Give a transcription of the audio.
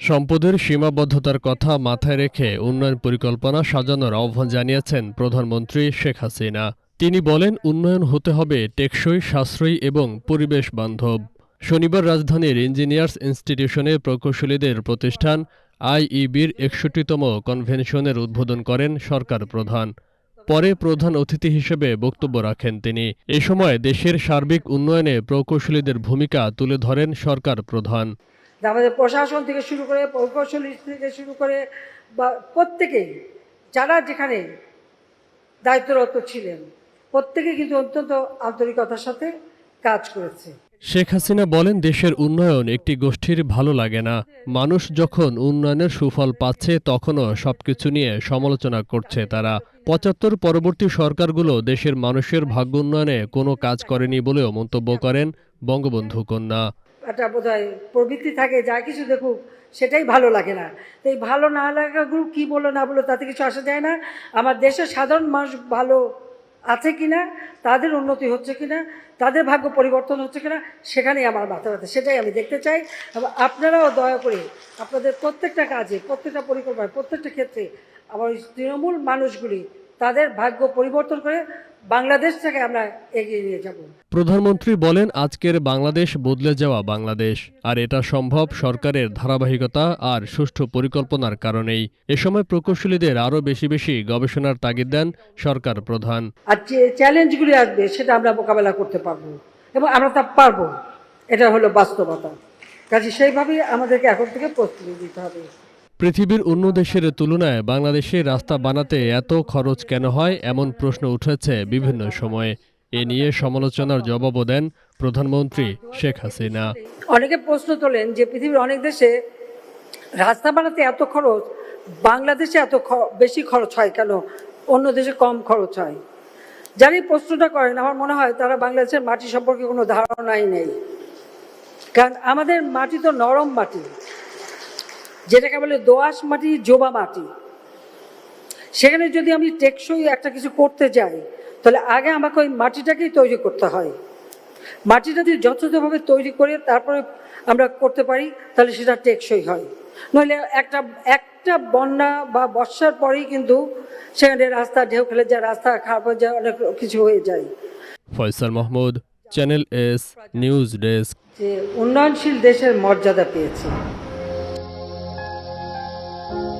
সম্পদের সীমাবদ্ধতার কথা মাথায় রেখে উন্নয়ন পরিকল্পনা সাজানোর আহ্বান জানিয়েছেন প্রধানমন্ত্রী শেখ হাসিনা। তিনি বলেন, উন্নয়ন হতে হবে টেকসই, সাশ্রয়ী এবং পরিবেশ বান্ধব। শনিবার রাজধানীর ইঞ্জিনিয়ার্স ইনস্টিটিউশনে প্রকৌশলীদের প্রতিষ্ঠান আইইবির একষট্টিতম কনভেনশনের উদ্বোধন করেন সরকার প্রধান। পরে প্রধান অতিথি হিসেবে বক্তব্য রাখেন তিনি। এ সময় দেশের সার্বিক উন্নয়নে প্রকৌশলীদের ভূমিকা তুলে ধরেন সরকার প্রধান। আমাদের প্রশাসন থেকে শুরু করে প্রকৌশলী থেকে শুরু করে বা প্রত্যেকেই, যারা যেখানে দায়িত্বরত ছিলেন প্রত্যেকে কিন্তু অত্যন্ত আন্তরিকতার সাথে কাজ করেছে। শেখ হাসিনা বলেন, দেশের উন্নয়ন একটি গোষ্ঠীর ভালো লাগে না। মানুষ যখন উন্নয়নের সুফল পাচ্ছে, তখনও সবকিছু নিয়ে সমালোচনা করছে তারা। পঁচাত্তর পরবর্তী সরকারগুলো দেশের মানুষের ভাগ্য উন্নয়নে কোনো কাজ করেনি বলেও মন্তব্য করেন বঙ্গবন্ধু কন্যা। একটা বোধ হয় প্রবৃত্তি থাকে, যা কিছু দেখুক, সেটাই ভালো লাগে না। তো এই ভালো না লাগাগুলো কী বলো না বলো, তাতে কিছু আসা যায় না। আমার দেশের সাধারণ মানুষ ভালো আছে কি না তাদের উন্নতি হচ্ছে কি না তাদের ভাগ্য পরিবর্তন হচ্ছে কিনা, সেখানেই আমার মাথা ব্যথা। সেটাই আমি দেখতে চাই। এবং আপনারাও দয়া করে আপনাদের প্রত্যেকটা কাজে, প্রত্যেকটা পরিকল্পনায়, প্রত্যেকটা ক্ষেত্রে আমার ওই তৃণমূল মানুষগুলি তাদের ভাগ্য পরিবর্তন করে বাংলাদেশ থেকে আমরা এগিয়ে নিয়ে যাব। প্রধানমন্ত্রী বলেন আজকের বাংলাদেশ বদলে যাওয়া বাংলাদেশ আর এটা সম্ভব সরকারের ধারাবাহিকতা আর সুষ্ঠু পরিকল্পনার কারণেই। এ সময় প্রকৌশলীদের আরও বেশি বেশি গবেষণার তাগিদ দেন সরকার প্রধান। আর যে চ্যালেঞ্জগুলি আসবে সেটা আমরা মোকাবেলা করতে পারব এবং আমরা তা পারব। এটা হলো বাস্তবতা। কাজে সেইভাবেই আমাদেরকে এখন থেকে প্রস্তুতি দিতে হবে। পৃথিবীর অন্য দেশের তুলনায় বাংলাদেশে রাস্তা বানাতে এত খরচ কেন হয়, এমন প্রশ্ন উঠেছে বিভিন্ন সময়ে। এ নিয়ে সমালোচনার জবাবও দেন প্রধানমন্ত্রী শেখ হাসিনা। অনেকে প্রশ্ন তোলেন যে পৃথিবীর অনেক দেশে রাস্তা বানাতে এত খরচ, বাংলাদেশে এত বেশি খরচ হয় কেন? অন্য দেশে কম খরচ হয়। যারা এই প্রশ্নটা করেন, আমার মনে হয় তারা বাংলাদেশের মাটি সম্পর্কে কোনো ধারণাই নেই। কারণ আমাদের মাটি তো নরম মাটি। যেটাকে বলে দোআঁশ মাটি জোবা মাটি। সেখানে যদি আমি টেকসই একটা কিছু করতে যাই তাহলে আগে আমাকে ওই মাটিটাকেই তৈরি করতে হয়। মাটিটা যদি যথাযথভাবে তৈরি করে তারপরে আমরা করতে পারি তাহলে সেটা টেকসই হয়। নইলে একটা একটা বন্যা বা বর্ষার পরেই কিন্তু সেখানে রাস্তা ঢেউ খেলে যায় রাস্তা খারাপ হয়ে যায় অনেক কিছু হয়ে যায়। Faisal Mahmud channel S news desk. যে উন্নয়নশীল দেশের মর্যাদা পেয়েছে। Amen.